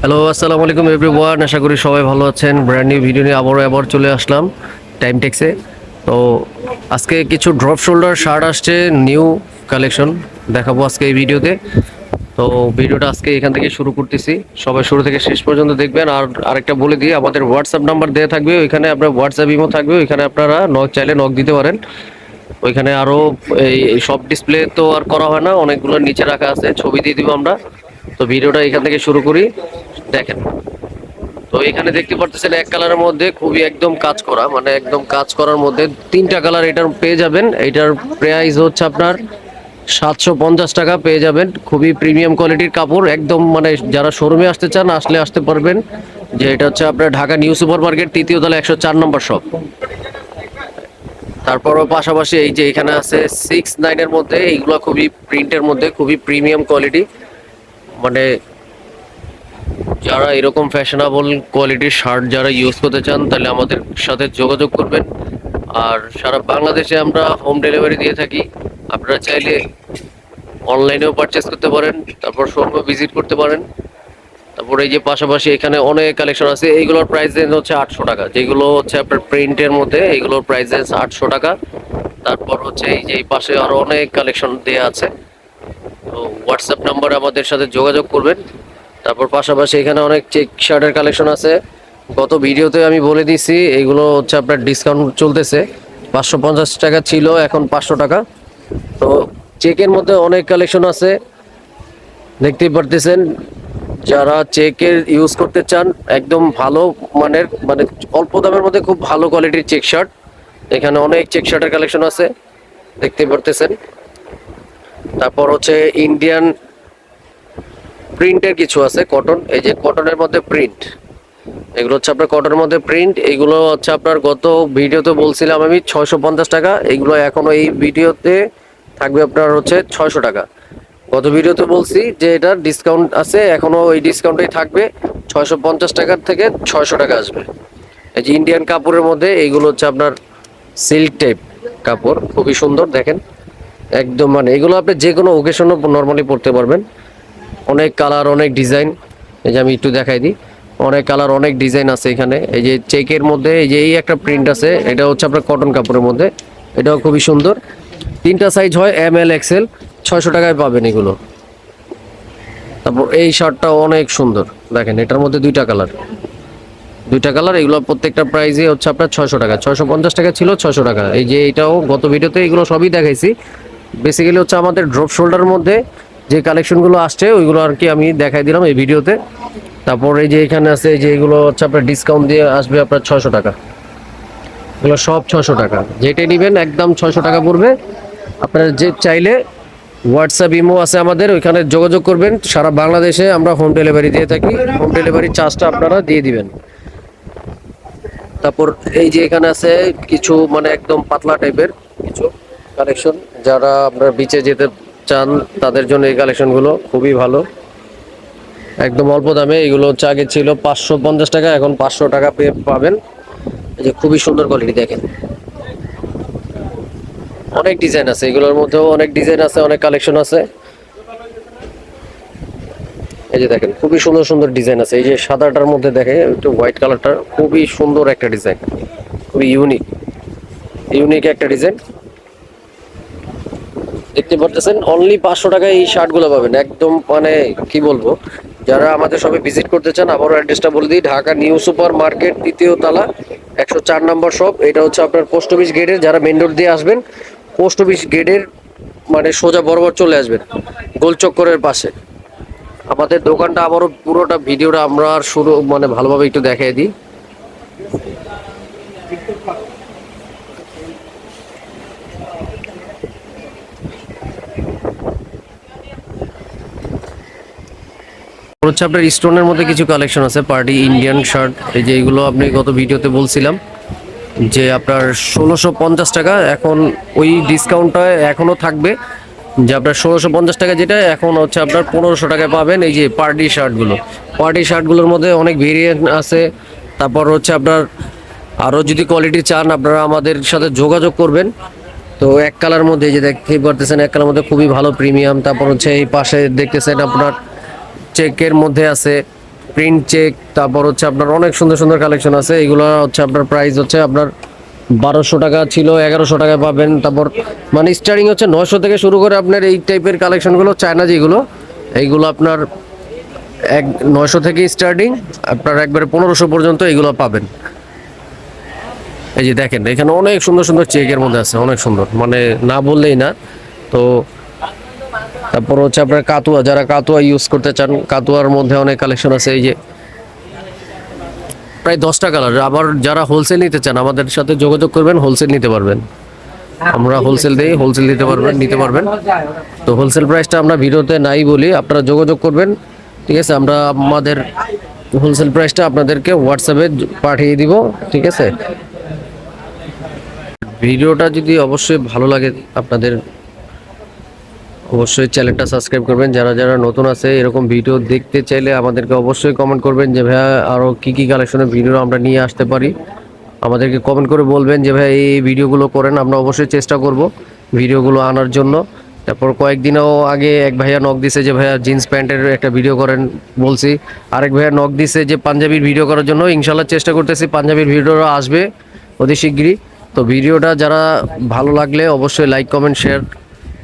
Hello আসসালামু আলাইকুম everyone আশা করি সবাই ভালো আছেন। ব্র্যান্ড নিউ ভিডিও নিয়ে আবারও আবার চলে আসলাম টাইম টেক্সে তো আজকে কিছু ড্রপ শোল্ডার শার্ট আসছে নিউ কালেকশন দেখাবো আজকে এই ভিডিওতে তো ভিডিওটা আজকে এখান থেকে শুরু করতেছি। সবাই শুরু থেকে শেষ পর্যন্ত দেখবেন। আর আরেকটা বলে দিই, আমাদের হোয়াটসঅ্যাপ নাম্বার দেওয়া থাকবে, ওইখানে আপনার হোয়াটসঅ্যাপ ইমো থাকবে, ওইখানে আপনারা নক চাইলে নক দিতে পারেন। ওইখানে আরও এই সব ডিসপ্লে তো আর করা হয় না, অনেকগুলো নিচে রাখা আছে, ছবি দিয়ে দিব আমরা। তো ভিডিওটা এখান থেকে শুরু করি, দেখেন। তো এখানে দেখতে পারতেছেন এক কালারের মধ্যে খুবই একদম কাজ করা মানে একদম কাজ করার মধ্যে তিনটা কালার এটার পেয়ে যাবেন। এটার প্রাইস হচ্ছে আপনার সাতশো পঞ্চাশ টাকা পেয়ে যাবেন। খুবই প্রিমিয়াম কোয়ালিটির কাপড়। একদম মানে যারা শোরুমে আসতে চান, আসলে আসতে পারবেন। যে এটা হচ্ছে আপনার ঢাকা নিউ সুপার মার্কেট তৃতীয় তলা একশো চার নম্বর শপ তারপরও পাশাপাশি এই যে এখানে আছে সিক্স নাইনের মধ্যে, এইগুলো খুবই প্রিন্টের মধ্যে, খুবই প্রিমিয়াম কোয়ালিটি মানে যারা এরকম ফ্যাশনেবল কোয়ালিটির শার্ট যারা ইউজ করতে চান, তাহলে আমাদের সাথে যোগাযোগ করবেন। আর সারা বাংলাদেশে আমরা হোম ডেলিভারি দিয়ে থাকি। আপনারা চাইলে অনলাইনেও পারচেস করতে পারেন, তারপর শোরুমে ভিজিট করতে পারেন। তারপর এই যে পাশাপাশি এখানে অনেক কালেকশন আছে, এইগুলোর প্রাইস রেঞ্জ হচ্ছে আটশো টাকা। যেগুলো হচ্ছে আপনার প্রিন্টের মধ্যে, এইগুলোর প্রাইস রেঞ্জ আটশো টাকা। তারপর হচ্ছে এই যে এই পাশে আরও অনেক কালেকশন দেওয়া আছে। তো হোয়াটসঅ্যাপ নাম্বারে আমাদের সাথে যোগাযোগ করবেন। তারপর পাশাপাশি এখানে অনেক চেক শার্টের কালেকশন আছে। গত ভিডিওতে আমি বলে দিছি, এইগুলো হচ্ছে আপনার ডিসকাউন্ট চলতেছে। পাঁচশো পঞ্চাশ টাকা ছিল, এখন পাঁচশো টাকা। তো চেকের মধ্যে অনেক কালেকশন আছে। দেখতেই পারতেছেন, যারা চেকের ইউজ করতে চান, একদম ভালো মানের মানে অল্প দামের মধ্যে খুব ভালো কোয়ালিটির চেক শার্ট এখানে অনেক চেক শার্টের কালেকশন আছে দেখতে পারতেছেন। তারপর হচ্ছে ইন্ডিয়ান প্রিন্টের কিছু আছে কটন এই যে কটনের মধ্যে প্রিন্ট এগুলো হচ্ছে আপনার কটনের মধ্যে প্রিন্ট এগুলো হচ্ছে আপনার গত ভিডিওতে বলছিলাম আমি, ছয়শো পঞ্চাশ টাকা। এগুলো এখনও এই ভিডিওতে থাকবে আপনার হচ্ছে ছয়শো টাকা। গত ভিডিওতে বলছি যে এটা ডিসকাউন্ট আছে এখনও ওই ডিসকাউন্টেই থাকবে। ছয়শো পঞ্চাশ টাকার থেকে ছয়শো টাকা আসবে। এই যে ইন্ডিয়ান কাপড়ের মধ্যে এইগুলো হচ্ছে আপনার সিল্ক টাইপ কাপড়, খুবই সুন্দর, দেখেন। একদম মানে এগুলো আপনি যে কোনো ওকেশনও নর্মালি পরতে পারবেন। অনেক কালার অনেক ডিজাইন এই যে আমি একটু দেখাই দিই। অনেক কালার অনেক ডিজাইন আছে এখানে। এই যে চেকের মধ্যে এই যে এই একটা প্রিন্ট আছে, এটা হচ্ছে আপনার কটন কাপড়ের মধ্যে। এটাও খুবই সুন্দর। তিনটা সাইজ হয় এম এল এক্সেল ছয়শো টাকায় পাবেন এগুলো। তারপর এই শার্টটাও অনেক সুন্দর। দেখেন এটার মধ্যে দুইটা কালার দুইটা কালার এগুলো প্রত্যেকটা প্রাইসে হচ্ছে আপনার ছয়শো টাকা। ছয়শো পঞ্চাশ টাকা ছিল ছয়শো টাকা। এই যে এটাও গত ভিডিওতে এগুলো সবই দেখাইছি। বেসিক্যালি হচ্ছে আমাদের ড্রপ শোল্ডার মধ্যে যে কালেকশনগুলো আসছে ওইগুলো আর কি আমি দেখাই দিলাম এই ভিডিওতে তারপর এই যে এখানে আছে যে এগুলো হচ্ছে আপনার ডিসকাউন্ট দিয়ে আসবে আপনার ছয়শো টাকা। এগুলো সব ছশো টাকা। যেটাই নেবেন একদম ছশো টাকা পড়বে। আপনারা যে চাইলে হোয়াটসঅ্যাপ ইমো আছে আমাদের, ওইখানে যোগাযোগ করবেন। সারা বাংলাদেশে আমরা হোম ডেলিভারি দিয়ে থাকি। হোম ডেলিভারি চার্জটা আপনারা দিয়ে দিবেন। তারপর এই যে এখানে আছে কিছু মানে একদম পাতলা টাইপের কিছু কালেকশন যারা আপনার বিচে যেতে চান, তাদের জন্য এই কালেকশনগুলো খুবই ভালো। একদম অল্প দামে। এগুলো হচ্ছে আগে ছিল পাঁচশো পঞ্চাশ টাকা, এখন পাঁচশো টাকা পেয়ে পাবেন। যে খুবই সুন্দর কোয়ালিটি দেখেন। অনেক ডিজাইন আছে, এগুলোর মধ্যেও অনেক ডিজাইন আছে, অনেক কালেকশন আছে। এই যে দেখেন, খুবই সুন্দর সুন্দর ডিজাইন আছে। এই যে সাদাটার মধ্যে দেখে একটু হোয়াইট কালারটা খুবই সুন্দর একটা ডিজাইন খুবই ইউনিক ইউনিক একটা ডিজাইন দেখতে পারতেছেন অনলি পাঁচশো টাকায় এই শার্টগুলো পাবেন। একদম মানে কি বলব, যারা আমাদের সবে ভিজিট করতে চান, আবারও অ্যাড্রেসটা বলে দিই, ঢাকা নিউ সুপার মার্কেট, তৃতীয় তলা একশো চার নম্বর শপ। এটা হচ্ছে আপনার পোস্ট অফিস গেটের, যারা মেন রোড দিয়ে আসবেন, পোস্ট অফিস গেটের মানে সোজা বরাবর চলে আসবেন গোলচক্করের পাশে। আমাদের দোকানটা আবারও পুরোটা ভিডিওটা আমরা আর শুরু মানে ভালোভাবে একটু দেখাই দিই। হচ্ছে আপনার স্টোনের মধ্যে কিছু কালেকশন আছে, পার্টি ইন্ডিয়ান শার্ট এই যে এইগুলো আপনি গত ভিডিওতে বলছিলাম, যে আপনার ষোলোশো পঞ্চাশ টাকা এখন ওই ডিসকাউন্টটা এখনও থাকবে, যে আপনার ষোলোশো পঞ্চাশ টাকা যেটা এখন হচ্ছে আপনার পনেরোশো টাকায় পাবেন, এই যে পার্টি শার্টগুলো পার্টি শার্টগুলোর মধ্যে অনেক ভেরিয়েন্ট আছে, তারপর হচ্ছে আপনার আরও যদি কোয়ালিটি চান, আপনারা আমাদের সাথে যোগাযোগ করবেন। তো এক কালার মধ্যে যে দেখতেই পারতেছেন, এক কালার মধ্যে খুবই ভালো প্রিমিয়াম তারপর হচ্ছে এই পাশে দেখতেছেন আপনার চেকের মধ্যে আছে প্রিন্ট চেক তারপর হচ্ছে আপনার অনেক সুন্দর সুন্দর কালেকশন আছে। এগুলো হচ্ছে আপনার প্রাইস হচ্ছে আপনার বারোশো টাকা ছিল, এগারোশো টাকায় পাবেন। তারপর মানে স্টার্টিং হচ্ছে নশো থেকে শুরু করে আপনার এই টাইপের কালেকশনগুলো চায়না যেগুলো, এইগুলো আপনার এক নয়শো থেকে স্টার্টিং আপনার একবারে পনেরোশো পর্যন্ত এগুলো পাবেন। এই যে দেখেন, এখানে অনেক সুন্দর সুন্দর চেকের মধ্যে আছে, অনেক সুন্দর। মানে না বললেই না। তো তারপর হচ্ছে আপনার কাতুয়া, যারা কাতুয়া ইউজ করতে চান, কাতুয়ার মধ্যে অনেক কালেকশন আছে, এই যে প্রায় দশটা কালার আবার যারা হোলসেল নিতে চান, আমাদের সাথে যোগাযোগ করবেন হোলসেল নিতে পারবেন। আমরা হোলসেল দিই হোলসেল দিতে পারবেন, নিতে পারবেন। তো হোলসেল প্রাইসটা আমরা ভিডিওতে নাই বলি, আপনারা যোগাযোগ করবেন। ঠিক আছে, আমরা আমাদের হোলসেল প্রাইসটা আপনাদেরকে হোয়াটসঅ্যাপে পাঠিয়ে দিব, ঠিক আছে? ভিডিওটা যদি অবশ্যই ভালো লাগে আপনাদের অবশ্যই চ্যানেলটা সাবস্ক্রাইব করবেন। যারা যারা নতুন আছে, এরকম ভিডিও দেখতে চাইলে আমাদেরকে অবশ্যই কমেন্ট করবেন যে, ভাইয়া আরও কী কী কালেকশনের ভিডিও আমরা নিয়ে আসতে পারি? আমাদেরকে কমেন্ট করে বলবেন যে ভাই এই ভিডিওগুলো করেন, আমরা অবশ্যই চেষ্টা করব ভিডিওগুলো আনার জন্য। তারপর কয়েকদিনও আগে এক ভাইয়া নক দিছে যে, ভাইয়া জিন্স প্যান্টের একটা ভিডিও করেন, বলছি। আরেক ভাইয়া নক দিছে যে, পাঞ্জাবির ভিডিও করার জন্য ইনশাল্লাহ চেষ্টা করতেছি, পাঞ্জাবির ভিডিও আসবে অতি শীঘ্রই তো ভিডিওটা যারা ভালো লাগলে অবশ্যই লাইক কমেন্ট শেয়ার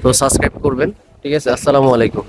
তো সাবস্ক্রাইব করবেন ঠিক আছে? আসসালামু আলাইকুম।